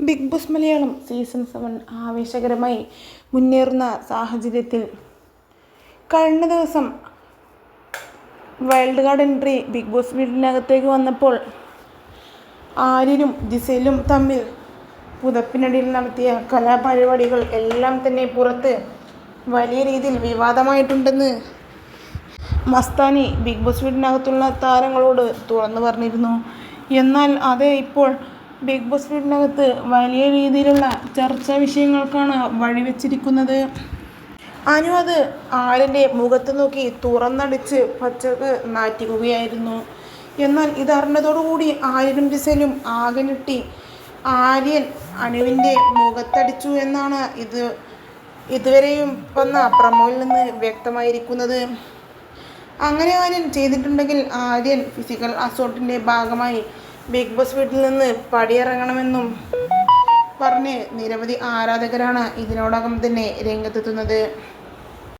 Big boss Malayalam season seven ആവേശകരമായി മുന്നേറുന്ന സാഹചര്യത്തിൽ കഴിഞ്ഞ ദിവസം wild card entry big boss വീടിനകത്തേക്ക് വന്നപ്പോൾ ആര്യനും ജിസയിലും തമ്മിൽ പുതപ്പിനടിയിൽ നടത്തിയ കലാപരിപാടികൾ എല്ലാം തന്നെ പുറത്ത് വലിയ രീതിയിൽ വിവാദമായിട്ടുണ്ടെന്ന് മസ്താനി ബിഗ് ബോസ് വീടിനകത്തുള്ള താരങ്ങളോട് തുറന്നു പറഞ്ഞിരുന്നു. എന്നാൽ അത് ഇപ്പോൾ ബിഗ് ബോസ് വീടിനകത്ത് വലിയ രീതിയിലുള്ള ചർച്ചാ വിഷയങ്ങൾക്കാണ് വഴിവെച്ചിരിക്കുന്നത്. അനു അത് ആരന്റെ മുഖത്ത് നോക്കി തുറന്നടിച്ച് പച്ചക്ക് നാറ്റിക്കുകയായിരുന്നു. എന്നാൽ ഇതറിഞ്ഞതോടുകൂടി ആര്യനും ജിസലും ആകെ ഞെട്ടി. ആര്യൻ അനുവിന്റെ മുഖത്തടിച്ചു എന്നാണ് ഇത് ഇതുവരെയും വന്ന പ്രമോയിൽ നിന്ന് വ്യക്തമായിരിക്കുന്നത്. അങ്ങനെ ആര്യൻ ചെയ്തിട്ടുണ്ടെങ്കിൽ ആര്യൻ ഫിസിക്കൽ അസോർട്ടിന്റെ ഭാഗമായി ബിഗ് ബോസ് വീട്ടിൽ നിന്ന് പടിയിറങ്ങണമെന്നും പറഞ്ഞ് നിരവധി ആരാധകരാണ് ഇതിനോടകം തന്നെ രംഗത്തെത്തുന്നത്.